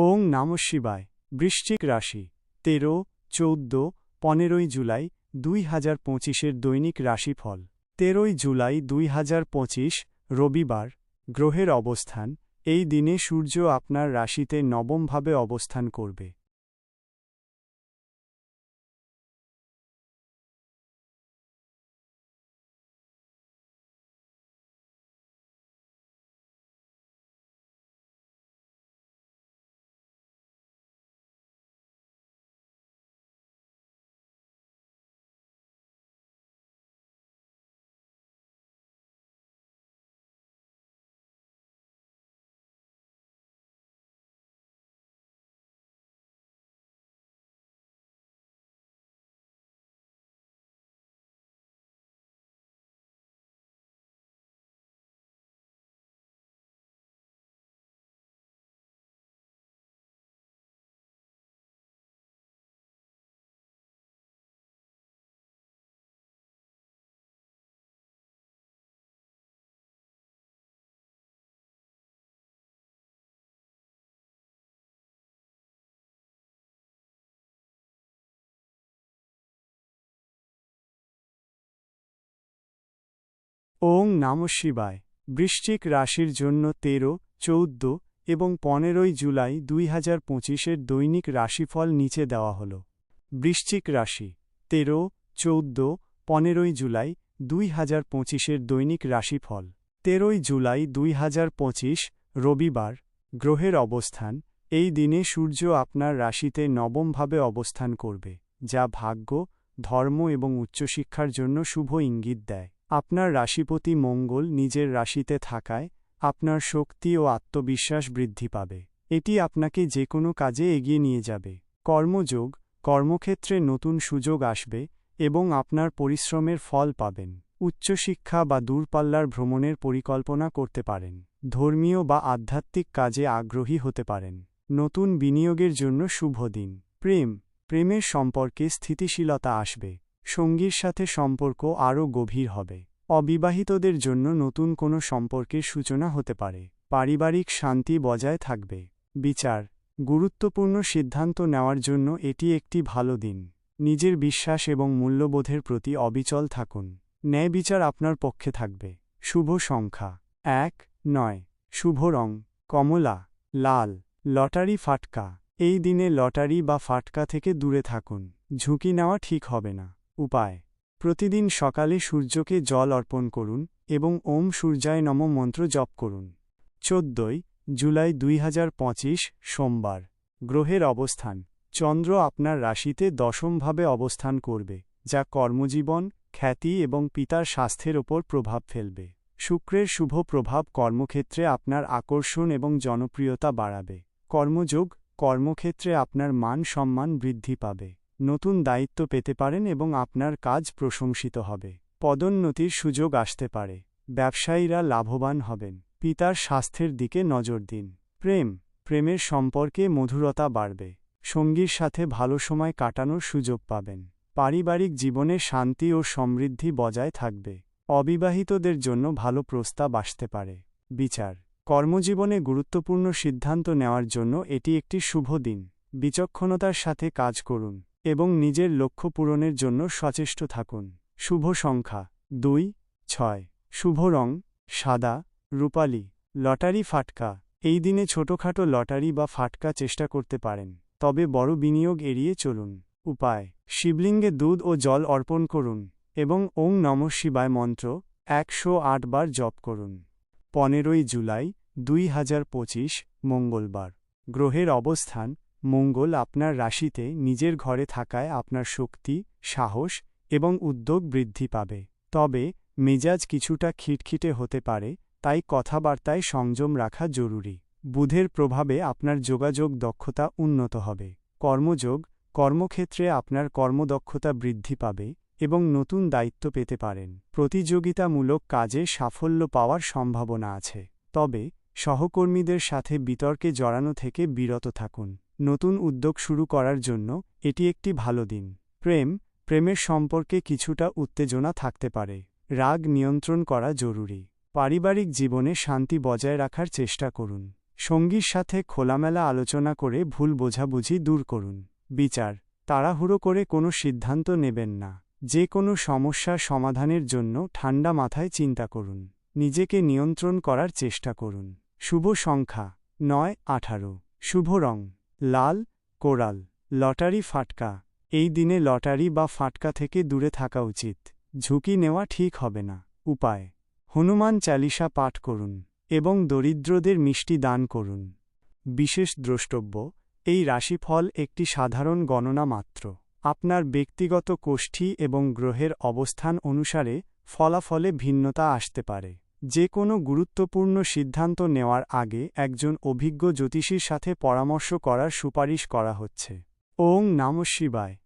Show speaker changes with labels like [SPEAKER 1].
[SPEAKER 1] ওং নম শিবায়। বৃশ্চিক রাশি, তেরো, চৌদ্দ, পনেরোই জুলাই দুই হাজার পঁচিশের দৈনিক রাশিফল। তেরোই জুলাই দুই হাজার পঁচিশ, রবিবার। গ্রহের অবস্থান, এই দিনে সূর্য আপনার রাশিতে নবমভাবে অবস্থান করবে। ওং নম শিবায়। বৃশ্চিক রাশির জন্য তেরো, চৌদ্দ এবং পনেরোই জুলাই দুই হাজার পঁচিশের দৈনিক রাশিফল নিচে দেওয়া হল। বৃশ্চিক রাশি, তেরো, চৌদ্দ, পনেরোই জুলাই দুই হাজার পঁচিশের দৈনিক রাশিফল। তেরোই জুলাই দুই হাজার পঁচিশ, রবিবার, গ্রহের অবস্থান। এই দিনে সূর্য আপনার রাশিতে নবমভাবে অবস্থান করবে, যা ভাগ্য, ধর্ম এবং উচ্চশিক্ষার জন্য শুভ ইঙ্গিত দেয়। আপনার রাশিপতি মঙ্গল নিজের রাশিতে থাকায় আপনার শক্তি ও আত্মবিশ্বাস বৃদ্ধি পাবে। এটি আপনাকে যে কোনো কাজে এগিয়ে নিয়ে যাবে। কর্মযোগ, কর্মক্ষেত্রে নতুন সুযোগ আসবে এবং আপনার পরিশ্রমের ফল পাবেন। উচ্চশিক্ষা বা দূরপাল্লার ভ্রমণের পরিকল্পনা করতে পারেন। ধর্মীয় বা আধ্যাত্মিক কাজে আগ্রহী হতে পারেন। নতুন বিনিয়োগের জন্য শুভ দিন। প্রেম, প্রেমের সম্পর্কে স্থিতিশীলতা আসবে। সঙ্গীর সাথে সম্পর্ক আরও গভীর হবে। অবিবাহিতদের জন্য নতুন কোনো সম্পর্কের সূচনা হতে পারে। পারিবারিক শান্তি বজায় থাকবে। বিচার। গুরুত্বপূর্ণ সিদ্ধান্ত নেওয়ার জন্য এটি একটি ভালো দিন। নিজের বিশ্বাস এবং মূল্যবোধের প্রতি অবিচল থাকুন। ন্যায় বিচার আপনার পক্ষে থাকবে। শুভ সংখ্যা। এক, নয়। শুভ রং। কমলা। লাল। লটারি ফাটকা। এই দিনে লটারি বা ফাটকা থেকে দূরে থাকুন। ঝুঁকি নেওয়া ঠিক হবে না। উপায়। প্রতিদিন সকালে সূর্যকে জল অর্পণ করুন এবং ওম সূর্যায় নম মন্ত্র জপ করুন। চোদ্দই জুলাই দুই হাজার পঁচিশ, সোমবার। গ্রহের অবস্থান। চন্দ্র আপনার রাশিতে দশমভাবে অবস্থান করবে, যা কর্মজীবন, খ্যাতি এবং পিতার স্বাস্থ্যের ওপর প্রভাব ফেলবে। শুক্রের শুভ প্রভাব কর্মক্ষেত্রে আপনার আকর্ষণ এবং জনপ্রিয়তা বাড়াবে। কর্মযোগ, কর্মক্ষেত্রে আপনার মান সম্মান বৃদ্ধি পাবে। নতুন দায়িত্ব পেতে পারেন এবং আপনার কাজ প্রশংসিত হবে। পদোন্নতির সুযোগ আসতে পারে। ব্যবসায়ীরা লাভবান হবেন। পিতার স্বাস্থ্যের দিকে নজর দিন। প্রেম, প্রেমের সম্পর্কে মধুরতা বাড়বে। সঙ্গীর সাথে ভালো সময় কাটানোর সুযোগ পাবেন। পারিবারিক জীবনে শান্তি ও সমৃদ্ধি বজায় থাকবে। অবিবাহিতদের জন্য ভালো প্রস্তাব আসতে পারে। বিচার। কর্মজীবনে গুরুত্বপূর্ণ সিদ্ধান্ত নেওয়ার জন্য এটি একটি শুভ দিন। বিচক্ষণতার সাথে কাজ করুন। এবং নিজের লক্ষ্য পূরণের জন্য সচেষ্ট থাকুন। শুভ সংখ্যা। দুই, ছয়। শুভ রং, সাদা। রূপালী। লটারি ফাটকা। এই দিনে ছোটখাটো লটারি বা ফাটকা চেষ্টা করতে পারেন, তবে বড় বিনিয়োগ এড়িয়ে চলুন। উপায়, শিবলিঙ্গে দুধ ও জল অর্পণ করুন এবং ওং নম শিবায় মন্ত্র একশো আট বার জপ করুন। পনেরোই জুলাই দুই হাজার পঁচিশ মঙ্গলবার। গ্রহের অবস্থান মঙ্গল আপনার রাশিতে নিজের ঘরে থাকায় আপনার শক্তি, সাহস এবং উদ্যোগ বৃদ্ধি পাবে। তবে, মেজাজ কিছুটা খিটখিটে হতে পারে, তাই কথাবার্তায় সংযম রাখা জরুরি। বুধের প্রভাবে আপনার যোগাযোগ দক্ষতা উন্নত হবে। কর্মযোগ, কর্মক্ষেত্রে আপনার কর্মদক্ষতা বৃদ্ধি পাবে এবং নতুন দায়িত্ব পেতে পারেন। প্রতিযোগিতামূলক কাজে সাফল্য পাওয়ার সম্ভাবনা আছে। তবে, সহকর্মীদের সাথে বিতর্কে জড়ানো থেকে বিরত থাকুন। নতুন উদ্যোগ শুরু করার জন্য এটি একটি ভালো দিন। প্রেম, প্রেমের সম্পর্কে কিছুটা উত্তেজনা থাকতে পারে। রাগ নিয়ন্ত্রণ করা জরুরি। পারিবারিক জীবনে শান্তি বজায় রাখার চেষ্টা করুন। সঙ্গীর সাথে খোলামেলা আলোচনা করে ভুল বোঝাবুঝি দূর করুন। বিচার। তাড়াহুড়ো করে কোনো সিদ্ধান্ত নেবেন না। যে কোনো সমস্যার সমাধানের জন্য ঠান্ডা মাথায় চিন্তা করুন। নিজেকে নিয়ন্ত্রণ করার চেষ্টা করুন। শুভ সংখ্যা। নয়, আঠারো। শুভ রং। লাল, কোরাল, লটারি ফাটকা। এই দিনে লটারি বা ফাটকা থেকে দূরে থাকা উচিত। ঝুঁকি নেওয়া ঠিক হবে না। উপায়, হনুমান চালিসা পাঠ করুন এবং দরিদ্রদের মিষ্টি দান করুন। বিশেষ দ্রষ্টব্য, এই রাশিফল একটি সাধারণ গণনা মাত্র। আপনার ব্যক্তিগত কোষ্ঠী এবং গ্রহের অবস্থান অনুসারে ফলাফলে ভিন্নতা আসতে পারে। যে কোনো গুরুত্বপূর্ণ সিদ্ধান্ত নেওয়ার আগে একজন অভিজ্ঞ জ্যোতিষীর সাথে পরামর্শ করার সুপারিশ করা হচ্ছে। ওং নম শিবায়।